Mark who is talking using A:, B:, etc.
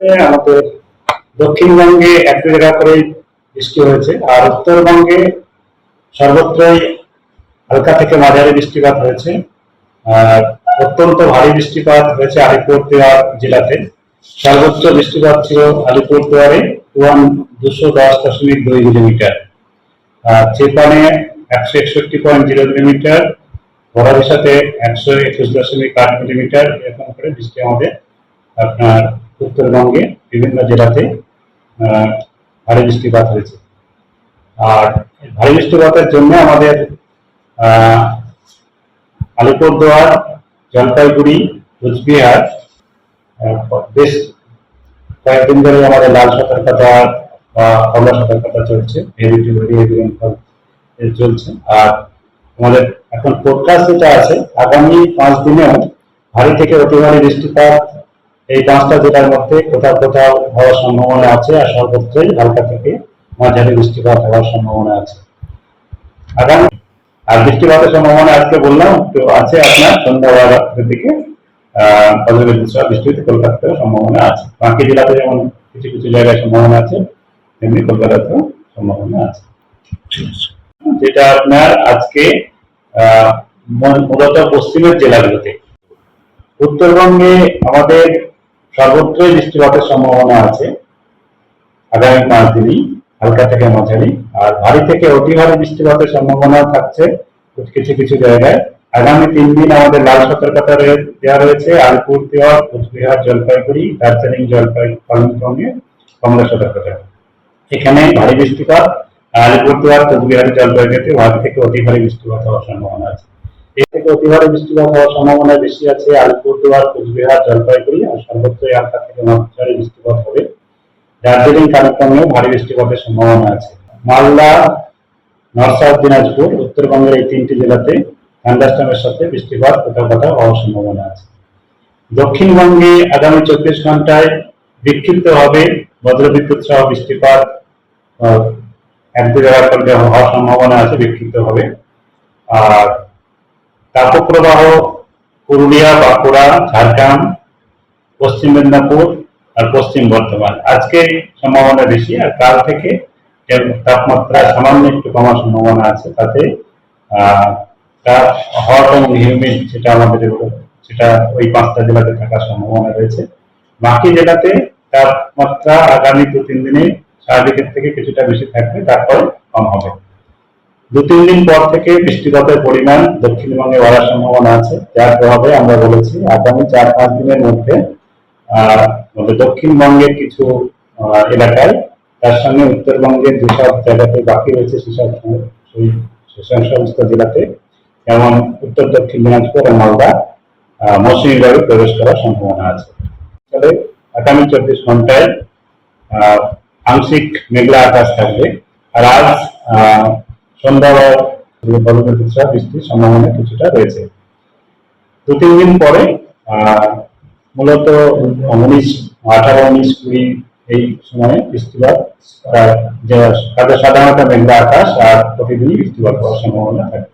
A: আমাদের দক্ষিণবঙ্গে এক জায়গা করে বৃষ্টি হয়েছে, আর উত্তরবঙ্গে সর্বত্রই হালকা থেকে মাঝারি বৃষ্টিপাত হয়েছে, আর অত্যন্ত ভারী বৃষ্টিপাত হয়েছে আলিপুরদুয়ার জেলাতে। সর্বোচ্চ বৃষ্টিপাত ছিল আলিপুরদুয়ারে ওয়ান দুশো দশ দশমিক দুই মিলিমিটার, আর চেপানে একশো একষট্টি পয়েন্ট জিরো মিলিমিটার বড়ারিসাতে একশো একুশ দশমিক আট মিলিমিটার এরকম করে বৃষ্টি আমাদের আপনার উত্তরবঙ্গে বিভিন্ন জেলাতে ভারী বৃষ্টিপাত হয়েছে। আর ভারী বৃষ্টিপাতের জন্য আমাদের আলিপুরদুয়ার, জলপাইগুড়ি, কোচবিহার বেশ কয়েকদিন ধরে আমাদের লাল সতর্কতা বা কমলা সতর্কতা চলছে চলছে। আর আমাদের এখন ফোরকাস্ট যেটা আছে, আগামী পাঁচ দিনেও ভারী থেকে অতি ভারী বৃষ্টিপাত এই পাঁচটা জেলার মধ্যে কোথাও কোথাও হওয়ার সম্ভাবনা আছে আর সর্বত্রই হালকা থেকে মাঝারি বৃষ্টিপাত হওয়ার সম্ভাবনা আছে। আগামী আর বৃষ্টিপাতের সম্ভাবনা আজকে বললাম, তো আছে আপনার সন্ধ্যা দিকে আহ বজ্রবিদ্যুৎ সহ বৃষ্টি কলকাতাতেও সম্ভাবনা আছে। বাকি জেলাতে যেমন কিছু কিছু জায়গায় সম্ভাবনা আছে, তেমনি কলকাতাতেও সম্ভাবনা আছে। যেটা আপনার আজকে মূলত পশ্চিমের জেলাগুলোতে। উত্তরবঙ্গে আমাদের সর্বত্রই বৃষ্টিপাতের সম্ভাবনা আছে। আগামী পাঁচ দিনই, হালকা থেকে মাঝারি। আর ভারী থেকে অতি ভারী বৃষ্টিপাতের সম্ভাবনা থাকছে কিছু কিছু জায়গায়। আগামী তিন দিন আমাদের লাল সতর্কতা দেওয়া রয়েছে। আলিপুরদুয়ার কোচবিহার জলপাইগুড়ি, দার্জিলিং জলপাই কালিম্পংয়ে কমলা সতর্কতা। এখানে ভারী বৃষ্টিপাত। আলিপুরদুয়ার, কোচবিহার জলপাইগুড়িতে ভারী থেকে অতি ভারী বৃষ্টিপাত হওয়ার সম্ভাবনা আছে। এর থেকে অতিভারী বৃষ্টিপাত হওয়ার সম্ভাবনা বেশি আছে আলিপুরদুয়ার, কোচবিহার, জলপাইগুড়ি আর সর্বত্রই হালকা থেকে মাঝারি বৃষ্টিপাত হবে। দার্জিলিং, কালিম্পংয়েও ভারী বৃষ্টিপাতের সম্ভাবনা আছে। মালদা, নর্থ দিনাজপুর, উত্তরবঙ্গের এই তিনটি জেলাতে থান্ডারস্টর্মের সাথে বৃষ্টিপাত কোথাও হওয়ার সম্ভাবনা আছে। দক্ষিণবঙ্গে আগামী চব্বিশ ঘন্টায় বিক্ষিপ্ত হবে বজ্রবিদ্যুৎ সহ বৃষ্টিপাত। এক দু জায়গার হওয়ার সম্ভাবনা আছে, বিক্ষিপ্ত হবে। আর তাপপ্রবাহ পুরুলিয়া, বাঁকুড়া, ঝাড়গ্রাম, পশ্চিম মেদিনীপুর আর পশ্চিম বর্ধমান। আজকে সম্ভাবনা বেশি আর কাল থেকে তাপমাত্রা সামান্য একটু কমার সম্ভাবনা আছে তাতে। হট এবং হিউমিড যেটা আমাদের সেটা ওই পাঁচটা জেলাতে থাকার সম্ভাবনা রয়েছে। বাকি জেলাতে তাপমাত্রা আগামী দু তিন দিনে স্বাভাবিকের থেকে কিছুটা বেশি থাকবে, তারপর কম হবে। দু, তিন দিন পর থেকে বৃষ্টিপাতের পরিমাণ দক্ষিণবঙ্গে বাড়ার সম্ভাবনা আছে। যার প্রভাবে আমরা বলেছি, আগামী চার, পাঁচ দিনের মধ্যে দক্ষিণবঙ্গের কিছু এলাকায়, তার সঙ্গে উত্তরবঙ্গের যেসব জায়গাতে বাকি রয়েছে সেসব সেসব সমস্ত জেলাতে, যেমন উত্তর, দক্ষিণ দিনাজপুর ও মালদা মৌসুমী বায়ু প্রবেশ করার সম্ভাবনা আছে। তবে আগামী চব্বিশ ঘন্টায় আংশিক মেঘলা আকাশ থাকবে। আর আজ আহ, সন্ধ্যা বা বৃষ্টির সম্ভাবনা কিছুটা রয়েছে। দু তিন দিন পরে মূলত উনিশ আঠারো উনিশ কুড়ি এই সময়ে বৃষ্টিপাত সাধারণত মেঘলা আকাশ আর প্রতিদিনই বৃষ্টিপাত হওয়ার সম্ভাবনা থাকে।